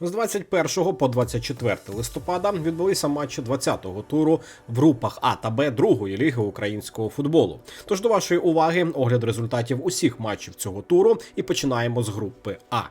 З 21 по 24 листопада відбулися матчі 20-го туру в групах А та Б другої ліги українського футболу. Тож до вашої уваги огляд результатів усіх матчів цього туру і починаємо з групи А.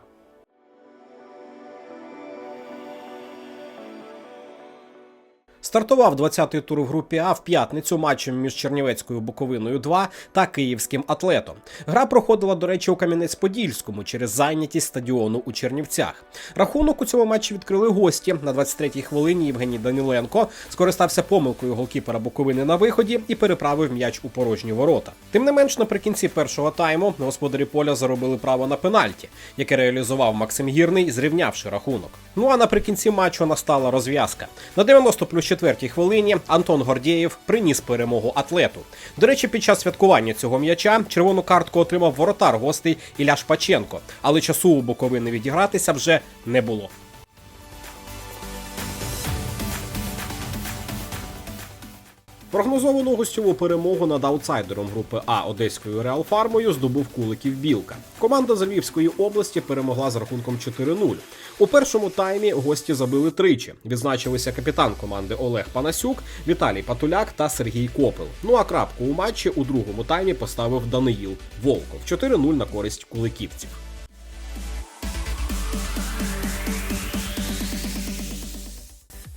Стартував 20-й тур в групі А в п'ятницю матчем між Чернівецькою Буковиною 2 та Київським атлетом. Гра проходила, до речі, у Кам'янець-Подільському через зайнятість стадіону у Чернівцях. Рахунок у цьому матчі відкрили гості. На 23-й хвилині Євгеній Даниленко скористався помилкою голкіпера Буковини на виході і переправив м'яч у порожні ворота. Тим не менш, наприкінці першого тайму господарі поля заробили право на пенальті, яке реалізував Максим Гірний, зрівнявши рахунок. Ну а наприкінці матчу настала розв'язка. На 90 плюс 4 хвилині Антон Гордєєв приніс перемогу атлету. До речі, під час святкування цього м'яча червону картку отримав воротар гостей Ілля Шпаченко, але часу у боковини відігратися вже не було. Прогнозовану гостьову перемогу над аутсайдером групи А Одеською Реал Фармою здобув Куликів Білка. Команда з Львівської області перемогла з рахунком 4-0. У першому таймі гості забили тричі. Відзначилися капітан команди Олег Панасюк, Віталій Патуляк та Сергій Копил. Ну а крапку у матчі у другому таймі поставив Даниїл Волков 4-0 на користь куликівців.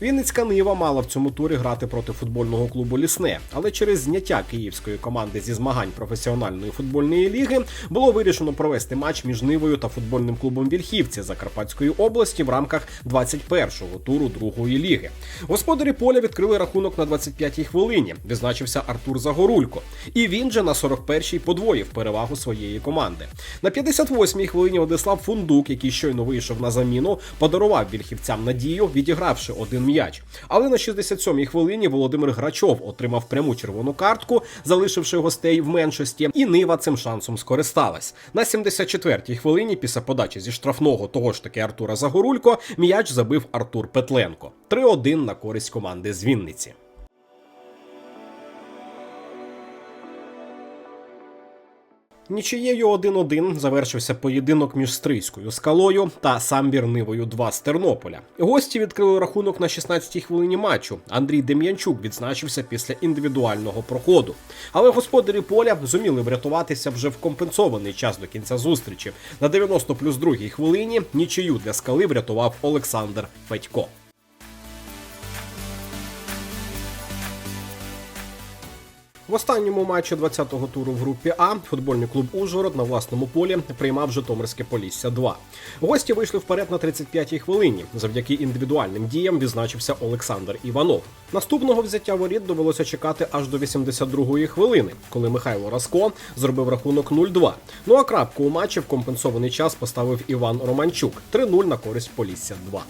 Вінницька Нива мала в цьому турі грати проти футбольного клубу Лісне, але через зняття київської команди зі змагань професіональної футбольної ліги було вирішено провести матч між Нивою та футбольним клубом Вільхівці Закарпатської області в рамках 21-го туру другої ліги. Господарі поля відкрили рахунок на 25-й хвилині. Відзначився Артур Загорулько, і він же на 41-й подвоїв перевагу своєї команди. На 58-й хвилині Владислав Фундук, який щойно вийшов на заміну, подарував вільхівцям надію, відігравши один м'яч. Але на 67-й хвилині Володимир Грачов отримав пряму червону картку, залишивши гостей в меншості, і Нива цим шансом скористалась. На 74-й хвилині після подачі зі штрафного того ж таки Артура Загорулько м'яч забив Артур Петленко. 3-1 на користь команди з Вінниці. Нічиєю 1-1 завершився поєдинок між Стрийською скалою та самбір Нивою 2 з Тернополя. Гості відкрили рахунок на 16-й хвилині матчу. Андрій Дем'янчук відзначився після індивідуального проходу. Але господарі поля зуміли врятуватися вже в компенсований час до кінця зустрічі. На 90 плюс 2 хвилині нічию для скали врятував Олександр Федько. В останньому матчі 20-го туру в групі А футбольний клуб Ужгород на власному полі приймав Житомирське Полісся 2. Гості вийшли вперед на 35-й хвилині. Завдяки індивідуальним діям відзначився Олександр Іванов. Наступного взяття воріт довелося чекати аж до 82-ї хвилини, коли Михайло Раско зробив рахунок 0-2. Ну а крапку у матчі в компенсований час поставив Іван Романчук 3-0 на користь Полісся 2.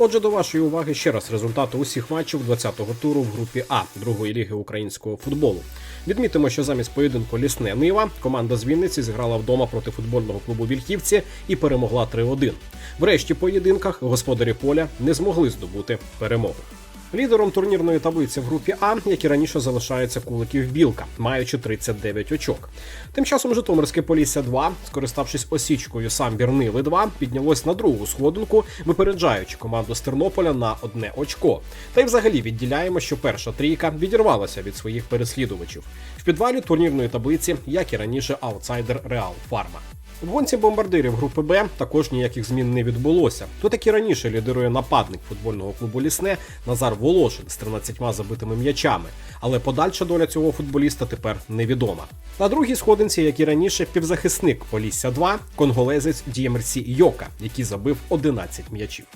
Отже, до вашої уваги ще раз результати усіх матчів 20-го туру в групі А другої ліги українського футболу. Відмітимо, що замість поєдинку Лісне Нива команда з Вінниці зіграла вдома проти футбольного клубу Вільхівці і перемогла 3-1. В решті поєдинках господарі поля не змогли здобути перемогу. Лідером турнірної таблиці в групі А, як і раніше залишається Куликів Білка, маючи 39 очок. Тим часом Житомирське Полісся 2, скориставшись осічкою самбір Ниви 2, піднялось на другу сходинку, випереджаючи команду з Тернополя на одне очко. Та й взагалі відділяємо, що перша трійка відірвалася від своїх переслідувачів. В підвалі турнірної таблиці, як і раніше, аутсайдер Реал Фарма. В гонці бомбардирів групи Б також ніяких змін не відбулося. Тут як і раніше лідирує нападник футбольного клубу Лісне Назар Волошин з 13 забитими м'ячами. Але подальша доля цього футболіста тепер невідома. На другій сходинці, як і раніше, півзахисник Полісся 2, конголезець Діємерсі Йока, який забив 11 м'ячів.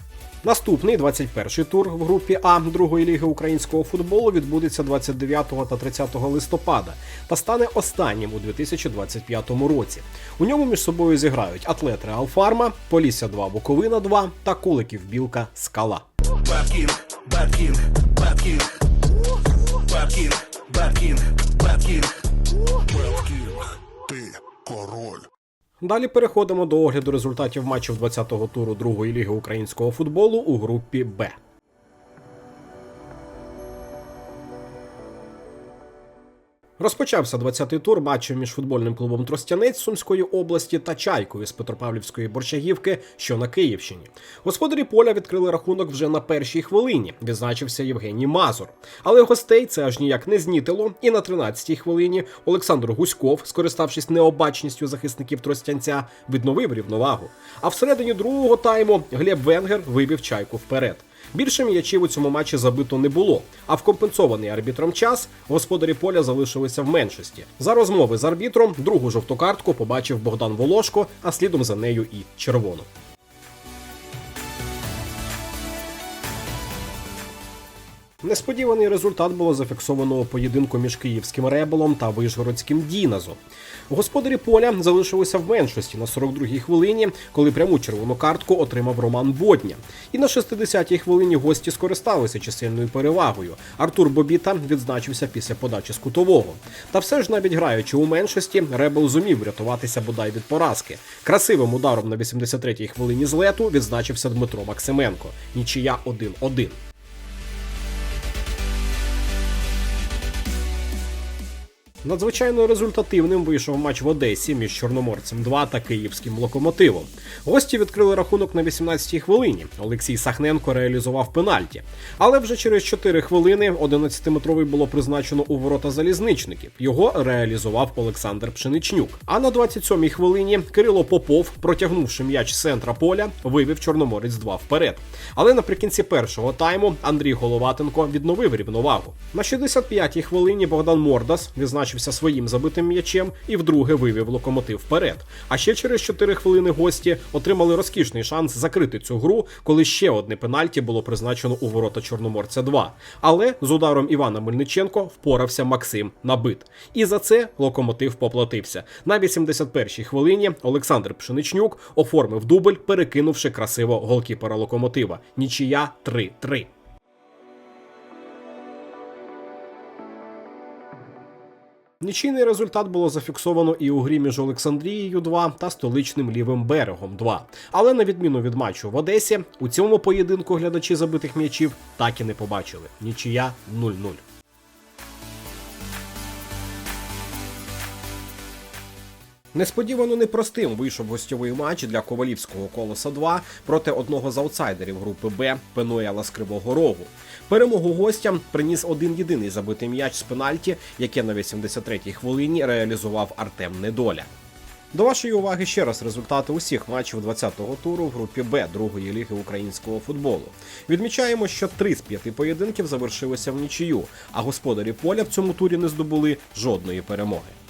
Наступний 21-й тур в групі А другої ліги українського футболу відбудеться 29 та 30 листопада та стане останнім у 2025 році. У ньому між собою зіграють атлет Реал Фарма, Полісся 2 Буковина 2 та Куликів Білка Скала. Бэткинг, Бэткинг, Бэткинг Бэткинг, Бэткинг, Бэткинг Беткінг, ти король. Далі переходимо до огляду результатів матчів 20-го туру другої ліги українського футболу у групі Б. Розпочався 20-й тур матчів між футбольним клубом Тростянець Сумської області та Чайкою з Петропавлівської Борщагівки, що на Київщині. Господарі поля відкрили рахунок вже на першій хвилині. Відзначився Євгеній Мазур. Але гостей це аж ніяк не знітило. І на 13-й хвилині Олександр Гуськов, скориставшись необачністю захисників Тростянця, відновив рівновагу. А всередині другого тайму Глеб Венгер вибив чайку вперед. Більше м'ячів у цьому матчі забито не було. А в компенсований арбітром час господарі поля залишилися в меншості. За розмови з арбітром другу жовту картку побачив Богдан Волошко, а слідом за нею і червону. Несподіваний результат було зафіксовано у поєдинку між київським ребелом та вишгородським Діназом. Господарі поля залишилися в меншості на 42-й хвилині, коли пряму червону картку отримав Роман Бодня. І на 60-й хвилині гості скористалися чисельною перевагою. Артур Бобіта відзначився після подачі з кутового. Та все ж навіть граючи у меншості, Ребел зумів врятуватися бодай від поразки. Красивим ударом на 83-й хвилині злету відзначився Дмитро Максименко. Нічия 1-1. Надзвичайно результативним вийшов матч в Одесі між Чорноморцем 2 та Київським локомотивом. Гості відкрили рахунок на 18-й хвилині. Олексій Сахненко реалізував пенальті. Але вже через 4 хвилини 11-метровий було призначено у ворота залізничників. Його реалізував Олександр Пшеничнюк. А на 27-й хвилині Кирило Попов, протягнувши м'яч з центра поля, вивів Чорноморець 2 вперед. Але наприкінці першого тайму Андрій Головатенко відновив рівновагу. На 65-й хвилині Богдан Мордас відзначився своїм забитим м'ячем і вдруге вивів локомотив вперед. А ще через 4 хвилини гості отримали розкішний шанс закрити цю гру, коли ще одне пенальті було призначено у ворота Чорноморця 2. Але з ударом Івана Мельниченко впорався Максим Набит. І за це локомотив поплатився. На 81-й хвилині Олександр Пшеничнюк оформив дубль, перекинувши красиво голкіпера локомотива. Нічия 3-3. Нічийний результат було зафіксовано і у грі між Олександрією 2 та столичним лівим берегом 2. Але на відміну від матчу в Одесі, у цьому поєдинку глядачі забитих м'ячів так і не побачили. Нічия 0-0. Несподівано непростим вийшов гостьовий матч для Ковалівського колоса 2 проти одного з аутсайдерів групи Б Пенуела з Кривого Рогу. Перемогу гостям приніс один єдиний забитий м'яч з пенальті, яке на 83-й хвилині реалізував Артем Недоля. До вашої уваги ще раз результати усіх матчів 20-го туру в групі Б другої ліги українського футболу. Відмічаємо, що три з п'яти поєдинків завершилися в нічию, а господарі поля в цьому турі не здобули жодної перемоги.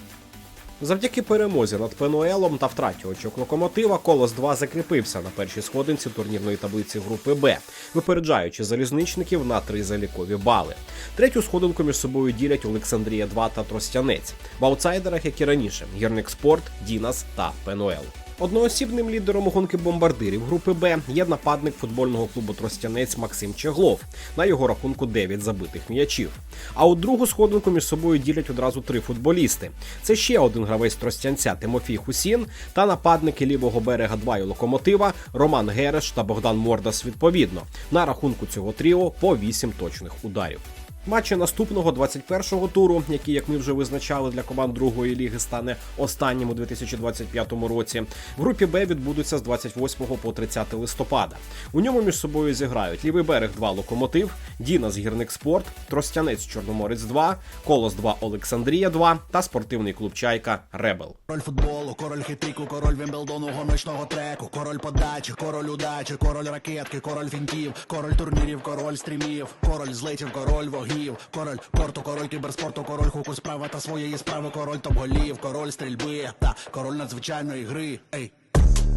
Завдяки перемозі над Пенуелом та втраті очок локомотива Колос 2 закріпився на першій сходинці турнірної таблиці групи Б, випереджаючи залізничників на три залікові бали. Третю сходинку між собою ділять Олександрія 2 та Тростянець. В аутсайдерах, як і раніше, Гірник Спорт, Дінас та Пенуел. Одноосібним лідером гонки бомбардирів групи Б є нападник футбольного клубу Тростянець Максим Чеглов. На його рахунку 9 забитих м'ячів. А от другу сходинку між собою ділять одразу три футболісти. Це ще один гравець Тростянця Тимофій Хусін та нападники лівого берега 2 і локомотива Роман Гереш та Богдан Мордас відповідно. На рахунку цього тріо по 8 точних ударів. Матчі наступного 21-го туру, який, як ми вже визначали, для команд другої ліги стане останнім у 2025 році. В групі Б відбудуться з 28 по 30 листопада. У ньому між собою зіграють лівий берег 2 локомотив, Дінас Гірник Спорт, Тростянець Чорноморець 2, Колос 2 Олександрія 2 та спортивний клуб Чайка Ребел. Король футболу, король хитрику, король Вімблдону, гоночного треку, король подачі, король удачі, король ракетки, король фінтів, король турнірів, король стрімів, король злетів, король вогів, Київ, король порту, король кіберспорту, король хуку справа та своєї справи, король голів, король стрільби та король надзвичайної гри. Ей.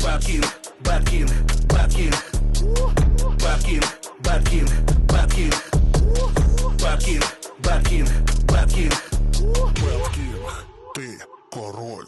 Беткінг, беткінг, беткінг, беткінг, беткінг, беткінг, беткінг, беткінг, беткінг, беткінг, ти король.